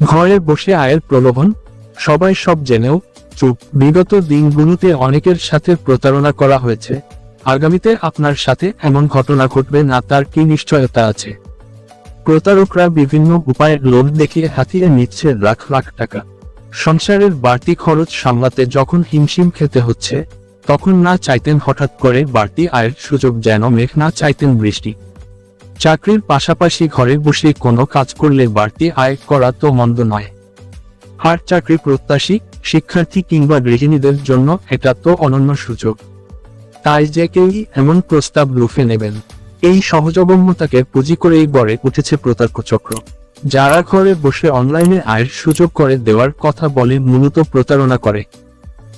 ঘরে বসে আয়ের প্রলোভন, সবাই সব জেনেও চুপ। বিগত দিনগুলোতে অনেকের সাথে প্রতারণা করা হয়েছে। আগামীতে আপনার সাথে এমন ঘটনা ঘটবে না, তার কি নিশ্চয়তা আছে? প্রতারকরা বিভিন্ন উপায়ে লোভ দেখিয়ে হাতিয়ে নিচ্ছে লাখ লাখ টাকা। সংসারের বাড়তি খরচ সামলাতে যখন হিমশিম খেতে হচ্ছে, তখন না চাইতেন হঠাৎ করে বাড়তি আয়ের সুযোগ যেন মেঘ না চাইতেন বৃষ্টি। চাকরির পাশাপাশি ঘরে বসে কোনো কাজ করলে বাড়তি আয় করা তো মন্দ নয়। আর চাকরি প্রত্যাশী, শিক্ষার্থী কিংবা গৃহিণীদের জন্য এটা তো অনন্য সুযোগ। তাই যে কেউই এমন প্রস্তাব লুফে নেবেন। এই সহজবম্যতাকে পুঁজি করেই গড়ে উঠেছে প্রতারক চক্র। যারা ঘরে বসে অনলাইনে আয়ের সুযোগ করে দেওয়ার কথা বলে মূলত প্রতারণা করে।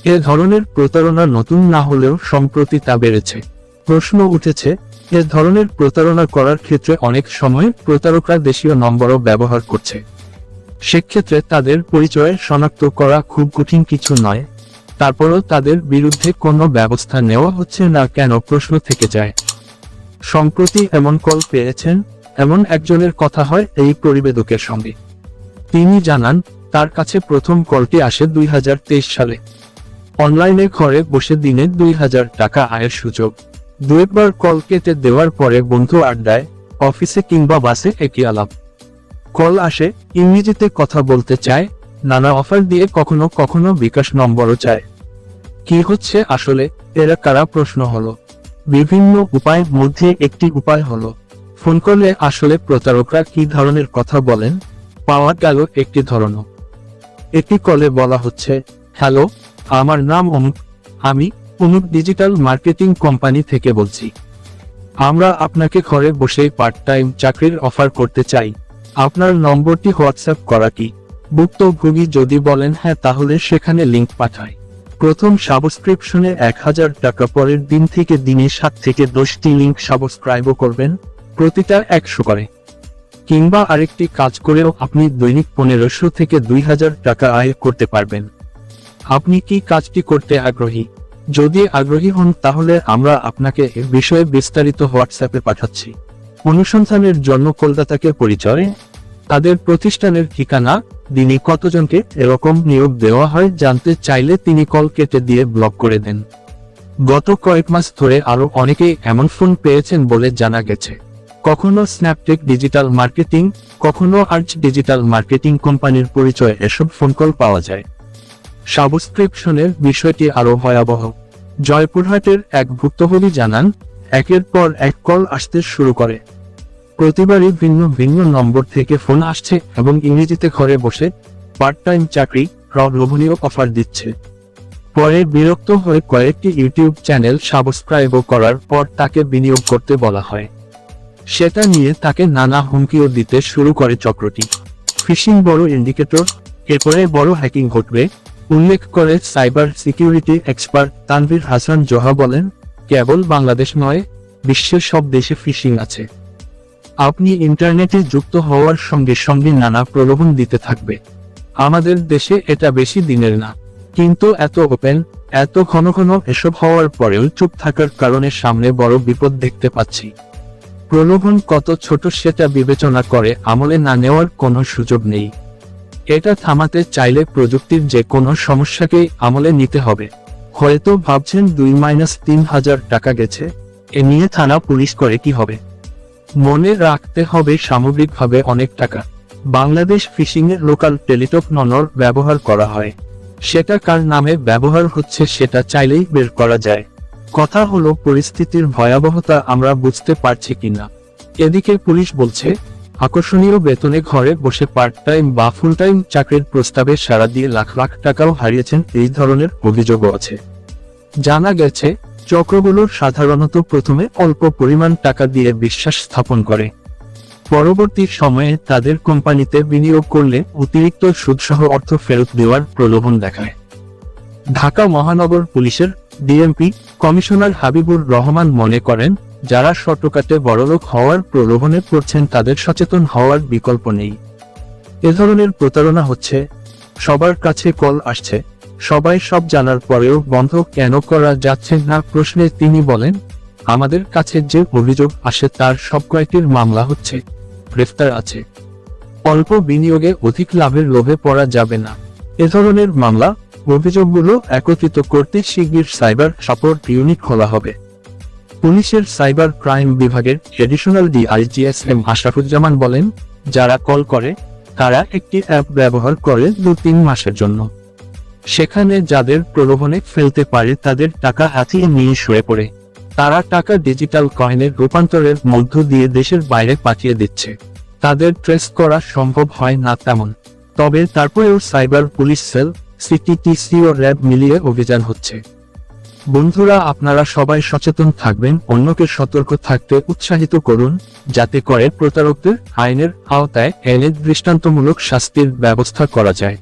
এ ধরনের প্রতারণা নতুন না হলেও সম্প্রতি তা বেড়েছে। প্রশ্ন উঠেছে, এ ধরনের প্রতারণা করার ক্ষেত্রে অনেক সময় প্রতারকরা দেশীয় নম্বরও ব্যবহার করছে। সেক্ষেত্রে তাদের পরিচয় শনাক্ত করা খুব কঠিন কিছু নয়। তারপরও তাদের বিরুদ্ধে কোনো ব্যবস্থা নেওয়া হচ্ছে না কেন প্রশ্ন থেকে যায়। সম্প্রতি এমন কল পেয়েছেন, এমন একজনের কথা হয় এই পরিবেদকের সঙ্গে। তিনি জানান, তার কাছে প্রথম কলটি আসে দুই হাজার তেইশ সালে। অনলাইনে ঘরে বসে দিনে দুই হাজার টাকা আয়ের সুযোগ। দুইবার কল কেটে দেওয়ার পরে বন্ধু আড্ডায়, অফিসে কিংবা বাসে একই আলাপ। কল আসে, ইংরেজিতে কথা বলতে চায়, নানা অফার দিয়ে কখনো কখনো বিকাশ নম্বরও চায়। কি হচ্ছে আসলে, এরা কারা প্রশ্ন হলো। বিভিন্ন উপায়ের মধ্যে একটি উপায় হলো। ফোন করলে আসলে প্রতারকরা কি ধরনের কথা বলেন, পাওয়া গেল একটি ধরন একটি কলে বলা হচ্ছে, হ্যালো, আমার নাম অমুক, আমি অমুক ডিজিটাল মার্কেটিং কোম্পানি থেকে বলছি। আমরা আপনাকে ঘরে বসে পার্ট টাইম চাকরির অফার করতে চাই। আপনার নম্বরটি হোয়াটসঅ্যাপ করা কি? ভুক্তভোগী যদি বলেন হ্যাঁ তাহলে সেখানে লিংক পাঠায় প্রথম সাবস্ক্রিপশনে এক হাজার টাকা, পরের দিন থেকে দিনে সাত থেকে দশটি লিঙ্ক সাবস্ক্রাইবও করবেন, প্রতিটা একশো করে। কিংবা আরেকটি কাজ করেও আপনি দৈনিক পনেরোশো থেকে দুই হাজার টাকা আয় করতে পারবেন। আপনি কি কাজটি করতে আগ্রহী? যদি আগ্রহী হন, তাহলে আমরা আপনাকে এ বিষয়ে বিস্তারিত হোয়াটসঅ্যাপে পাঠাচ্ছি। অনুসন্ধানের জন্য কলকাতাকে পরিচয়, তাদের প্রতিষ্ঠানের ঠিকানা দিনে কতজনকে এরকম নিয়োগ দেওয়া হয় জানতে চাইলে তিনি কল কেটে দিয়ে ব্লক করে দেন। গত কয়েক মাস ধরে আরও অনেকেই এমন ফোন পেয়েছেন বলে জানা গেছে। কখনো স্ন্যাপটেক ডিজিটাল মার্কেটিং কখনো আর্চ ডিজিটাল মার্কেটিং কোম্পানির পরিচয়ে এসব ফোন কল পাওয়া যায়। সাবস্ক্রিপশনের বিষয়টি আরও ভয়াবহ। জয়পুরহাটের এক ভুক্তভোগী জানান, একের পর এক কল আসতে শুরু করে। প্রতিবারই ভিন্ন ভিন্ন নম্বর থেকে ফোন আসছে এবং ইংরেজিতে ঘরে বসে পার্ট টাইম চাকরি লোভনীয় অফার দিচ্ছে। পরে বিরক্ত হয়ে কয়েকটি ইউটিউব চ্যানেল সাবস্ক্রাইবও করার পর তাকে বিনিয়োগ করতে বলা হয়। সেটা নিয়ে তাকে নানা হুমকিও দিতে শুরু করে চক্রটি। ফিশিং বড় ইন্ডিকেটর, এরপরে বড় হ্যাকিং ঘটবে উল্লেখ করে cyber security expert Tanvir Hasan Zoha বলেন, কেবল বাংলাদেশ নয়, বিশ্বের সব দেশে ফিশিং আছে। আপনি ইন্টারনেটে যুক্ত হওয়ার সঙ্গে সঙ্গে নানা প্রলোভন দিতে থাকবে। আমাদের দেশে এটা বেশি দিনের না। কিন্তু এত ওপেন এত ঘন ঘন এসব হওয়ার পরেও চুপ থাকার কারণে সামনে বড় বিপদ দেখতে পাচ্ছি। প্রলোভন কত ছোট সেটা বিবেচনা করে আমলে না নেওয়ার কোনো সুযোগ নেই। এটা থামাতে চাইলে প্রযুক্তির যে কোনো সমস্যাকেই আমলে নিতে হবে। হয়তো ভাবছেন দুই মাইনাস তিন হাজার টাকা গেছে, এ নিয়ে থানা পুলিশ করে কি হবে? মনে রাখতে হবে সামগ্রিকভাবে অনেক টাকা। বাংলাদেশ ফিশিং এর লোকাল টেলিটক ননর ব্যবহার করা হয়। সেটা কার নামে ব্যবহার হচ্ছে সেটা চাইলেই বের করা যায়। কথা হলো, পরিস্থিতির ভয়াবহতা আমরা বুঝতে পারছি কিনা। এদিকে পুলিশ বলছে আকর্ষণীয় বেতনে ঘরে বসে পার্ট টাইম বা ফুল টাইম চাকরির প্রস্তাবে সাড়া দিয়ে লাখ লাখ টাকাও হারিয়েছেন এই ধরনের অভিযোগও আছে। জানা গেছে, চক্রগুলো সাধারণত প্রথমে অল্প পরিমাণ টাকা দিয়ে বিশ্বাস স্থাপন করে। পরবর্তী সময়ে তাদের কোম্পানিতে বিনিয়োগ করলে অতিরিক্ত সুদসহ অর্থ ফেরত দেওয়ার প্রলোভন দেখায়। ঢাকা মহানগর পুলিশের ডিএমপি কমিশনার হাবিবুর রহমান মনে করেন যারা শর্টকাটে বড়লোক হওয়ার প্রলোভনে পড়ছেন তাদের সচেতন হওয়ার বিকল্প নেই। এ ধরনের প্রতারণা হচ্ছে, সবার কাছে কল আসছে, সবাই সব জানার পরেও বন্ধ কেন করা যাচ্ছে না প্রশ্নে তিনি বলেন, আমাদের কাছে যে অভিযোগ আসে তার সব কয়েকটির মামলা হচ্ছে, গ্রেফতার আছে। অল্প বিনিয়োগে অধিক লাভের লোভে পড়া যাবে না। এ ধরনের মামলা, অভিযোগগুলো একত্রিত করতে শিগগির সাইবার সাপোর্ট ইউনিট খোলা হবে। পুলিশের সাইবার ক্রাইম বিভাগের additional D I G S M Ashrafuzzaman বলেন, যারা কল করে, তারা একটি অ্যাপ ব্যবহার করে দু তিন মাসের জন্য। সেখানে যাদের প্রলোভনে ফেলতে পারে তাদের টাকা হাতিয়ে নিয়ে শুয়ে পড়ে। তারা টাকা ডিজিটাল কয়েনের রূপান্তরের মধ্য দিয়ে দেশের বাইরে পাঠিয়ে দিচ্ছে। তাদের ট্রেস করা সম্ভব হয় না তেমন। তবে তারপরেও cyber police cell C T T C ও র্যাব মিলিয়ে অভিযান হচ্ছে। বন্ধুরা, আপনারা সবাই সচেতন থাকবেন, অন্যকে সতর্ক থাকতে উৎসাহিত করুন, যাতে করে প্রতারকদের আইনের আওতায় এনে দৃষ্টান্তমূলক শাস্তির ব্যবস্থা করা যায়।